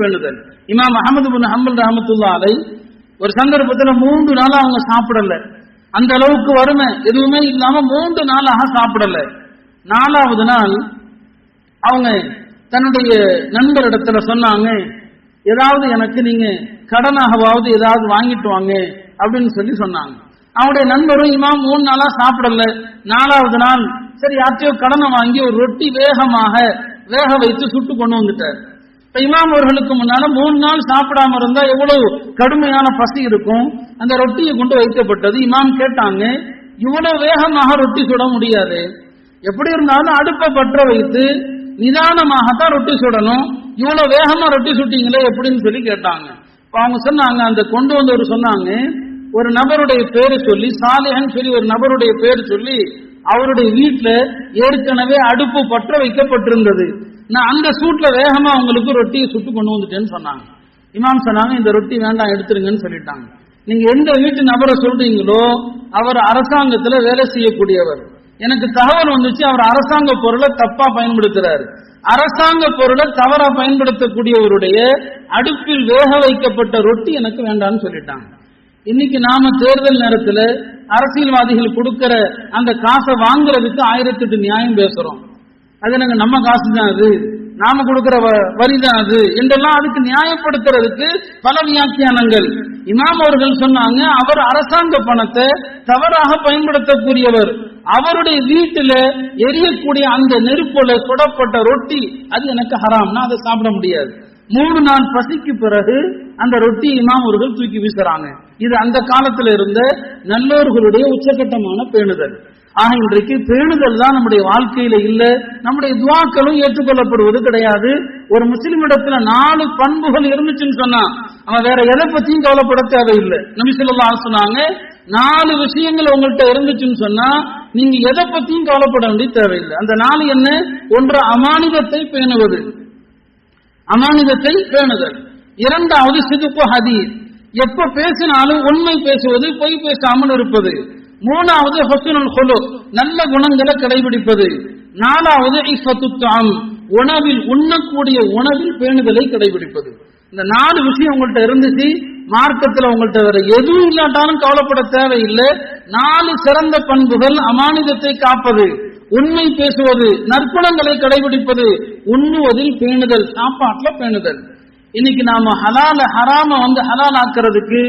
பேணுதல் இமாம் அகமது பின் ஹம்பல் ரஹமத்துல்லா அலை ஒரு சந்தர்ப்பத்துல மூன்று நாளா அவங்க சாப்பிடல. அந்த அளவுக்கு வறுமை எதுவுமே இல்லாம மூன்று நாளாக சாப்பிடல. நாலாவது நாள் அவங்க தன்னுடைய நண்பரிடத்துல சொன்னாங்க ஏதாவது எனக்கு நீங்க கடனாகவாவது ஏதாவது வாங்கிட்டு வாங்க அப்படின்னு சொல்லி சொன்னாங்க. அவனுடைய நண்பரும் இமாம் மூணு நாளா சாப்பிடல. நாலாவது நாள் சரி யார்ட்டையோ கடனை வாங்கி ஒரு ரொட்டி வேகமாக வேக வைத்து சுட்டு கொண்டு வந்துட்டார். இமாம் அவர்களுக்கு முன்னால மூணு நாள் சாப்பிடாம இருந்தா எவ்வளவு கடுமையான பசி இருக்கும்? அந்த ரொட்டியை கொண்டு வைக்கப்பட்டது. இமாம் கேட்டாங்க இவ்வளவு வேகமாக ரொட்டி சுட முடியாது. எப்படி இருந்தாலும் அடுப்பை பற்ற வைத்து நிதானமாகத்தான் ரொட்டி சுடணும். இவ்வளவு வேகமா ரொட்டி சுட்டீங்களே எப்படின்னு சொல்லி கேட்டாங்க. இப்ப அவங்க சொன்னாங்க அந்த கொண்டு வந்தவர் சொன்னாங்க ஒரு நபருடைய பேரு சொல்லி சாலிஹன் சொல்லி ஒரு நபருடைய பேர் சொல்லி அவருடைய வீட்டுல ஏற்கனவே அடுப்பு பற்ற வைக்கப்பட்டிருந்தது. நான் அந்த சூட்ல வேகமா உங்களுக்கு ரொட்டியை சுட்டு கொண்டு வந்துட்டேன்னு சொன்னாங்க. இமாம் சொன்னாங்க இந்த ரொட்டி வேண்டாம் எடுத்துருங்கன்னு சொல்லிட்டாங்க. நீங்க எந்த வீட்டு நபரை சொல்றீங்களோ அவர் அரசாங்கத்துல வேலை செய்யக்கூடியவர். எனக்கு தகவல் வந்துச்சு அவர் அரசாங்க பொருளை தப்பா பயன்படுத்துறாரு. அரசாங்க பொருளை தவறா பயன்படுத்தக்கூடியவருடைய அடுப்பில் வேக வைக்கப்பட்ட ரொட்டி எனக்கு வேண்டாம்னு சொல்லிட்டாங்க. இன்னைக்கு நாம தேர்தல் நேரத்துல அரசியல்வாதிகள் கொடுக்கிற அந்த காசை வாங்குறதுக்கு ஆயிரத்தி எட்டு நியாயம் பேசுறோம். அது நாங்க நம்ம காசு தான் அது? நாம கொடுக்கிற வ- வரிதான் அது? என்றெல்லாம் அதுக்கு நியாயப்படுத்துறதுக்கு பல வியாக்கியானங்கள். இமாம் அவர்கள் சொன்னாங்க அவர் அரசாங்க பணத்தை தவறாக பயன்படுத்தக்கூடியவர். அவருடைய வீட்டுல எரியக்கூடிய அந்த நெருப்புல சுடப்பட்ட ரொட்டி அது எனக்கு ஹராம்னா அதை சாப்பிட முடியாது. மூணு நாள் பசிக்கு பிறகு அந்த ரொட்டி இமாம் அவர்கள் தூக்கி வீசுறாங்க. இது அந்த காலத்தில் இருந்த நல்லோர்களுடைய உச்சகட்டமான பேணுதல். ஆக இன்றைக்கு பேணுதல் தான் நம்முடைய வாழ்க்கையில இல்ல. நம்முடைய துவாக்களும் ஏற்றுக்கொள்ளப்படுவது கிடையாது. ஒரு முஸ்லிம் இடத்துல நாலு பண்புகள் இருந்துச்சுன்னு சொன்னா அவன் வேற எதை பத்தியும் கவலைப்பட தேவையில்லை. நபி ஸல்லல்லாஹு சொன்னாங்க நாலு விஷயங்கள் உங்கள்கிட்ட இருந்துச்சுன்னு சொன்னா நீங்க எதை பத்தியும் கவலைப்பட வேண்டிய தேவையில்லை. அந்த நாலு என்ன? ஒன்று அமானிதத்தை பேணுவது. அமானிதத்தை பேணுதல். இரண்டாவது சிதுப்பு ஹதீர் எப்ப பேசினாலும் உண்மை பேசுவது பொய் பேசாமல் இருப்பது. மூணாவது ஹொசனுல் ஹொலு நல்ல குணங்களை கடைபிடிப்பது. நாலாவது இஃபத்துத்தாம் உணவில் உண்ணக்கூடிய உணவில் பேணுதலை கடைபிடிப்பது. இந்த நாலு விஷயம் உங்கள்கிட்ட இருந்துச்சு மார்க்கத்தில் உங்கள்கிட்ட வேற எதுவும் இல்லாட்டாலும் கவலைப்பட தேவையில்லை. நாலு சிறந்த பண்புகள் அமானிதத்தை காப்பது. உண்மை பேசுவது நற்குணங்களை கடைபிடிப்பது. உண்ணுவதில் பேணுதல் சாப்பாட்டில் பேணுதல். இன்னைக்கு நாம ஹலால ஹராம வந்து ஹலால் ஆக்குறதுக்கு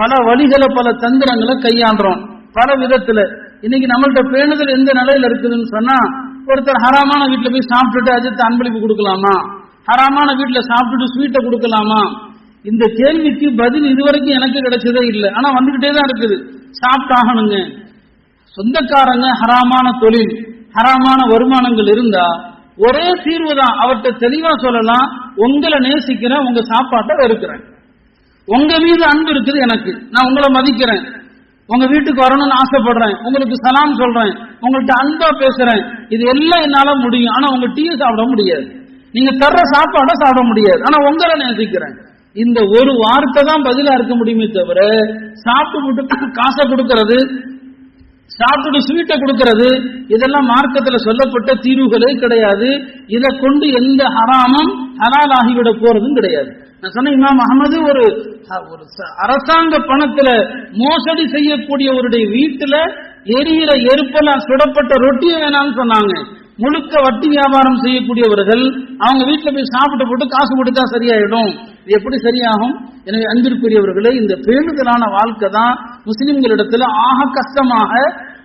பல வழிகளை பல தந்திரங்களை கையாண்டுறோம். பல விதத்துல. இன்னைக்கு நம்மள்ட்ட பேணுதல் எந்த நிலையில இருக்குதுன்னு சொன்னா ஒருத்தர் ஹராமான வீட்டுல போய் சாப்பிட்டுட்டு அஜித் அன்பளிப்பு கொடுக்கலாமா? ஹராமான வீட்டுல சாப்பிட்டுட்டு ஸ்வீட்டை கொடுக்கலாமா? இந்த கேள்விக்கு பதில் இதுவரைக்கும் எனக்கு கிடைச்சதே இல்லை. ஆனா வந்துகிட்டே தான் இருக்குது. சாப்பிட்டாகணுங்க. சொந்தக்காரங்க ஹராமான தொழில் ஹராமான வருமானங்கள் இருந்தா ஒரே தீர்வு தான். அவர்கிட்ட தெளிவா சொல்லலாம் உங்களை நேசிக்கிறேன் உங்க சாப்பாட்டை வெறுக்கிறேன். உங்க மீது அன்பு இருக்குது எனக்கு. நான் உங்களை மதிக்கிறேன். உங்க வீட்டுக்கு வரணும்னு ஆசைப்படுறேன். உங்களுக்கு சலாம் சொல்றேன். உங்கள்கிட்ட அன்பா பேசுறேன். இது எல்லாம் என்னால முடியும். ஆனா உங்க டீயை சாப்பிட முடியாது. நீங்க தர்ற சாப்பாடை சாப்பிட முடியாது. ஆனா உங்களை நேசிக்கிறேன். இந்த ஒரு வார்த்தை தான் பதிலா இருக்க முடியுமே தவிர சாப்பிட்டு காசை கொடுக்கறது சாப்பிட்டு ஸ்வீட்டை கொடுக்கறது இதெல்லாம் மார்க்கத்தில் சொல்லப்பட்ட தீர்வுகளே கிடையாது. இதை கொண்டு எந்த ஹராமும் ஹலால் ஆகிவிட போறதும் கிடையாது. நான் சொன்ன இமாம் அகமது ஒரு ஒரு அரசாங்க பணத்துல மோசடி செய்யக்கூடியவருடைய வீட்டுல எரியிற எருப்பெல்லாம் சுடப்பட்ட ரொட்டியை வேணாம்னு சொன்னாங்க. முழுக்க வட்டி வியாபாரம் செய்யக்கூடியவர்கள் அவங்க வீட்டில் போய் சாப்பிட்டு போட்டு காசு கொடுத்தா சரியாயிடும். இது எப்படி சரியாகும்? எனவே அன்பிற்குரியவர்களே இந்த பேணுதலான வாழ்க்கை தான் முஸ்லிம்களிடத்துல ஆக கஷ்டமாக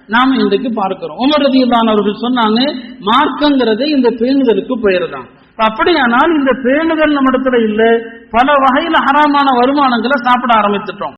நாம இன்றைக்கு பார்க்கிறோம். உமர் ரதியுல்லான் அவர்கள் சொன்னாங்க மார்க்கங்கிறது இந்த பேணுதலுக்கு பெயர் தான் அப்படியானால் இந்த பேணுதல் நம்மிடத்துல இல்ல. பல வகையில ஹராமான வருமானங்களை சாப்பிட ஆரம்பித்துட்டோம்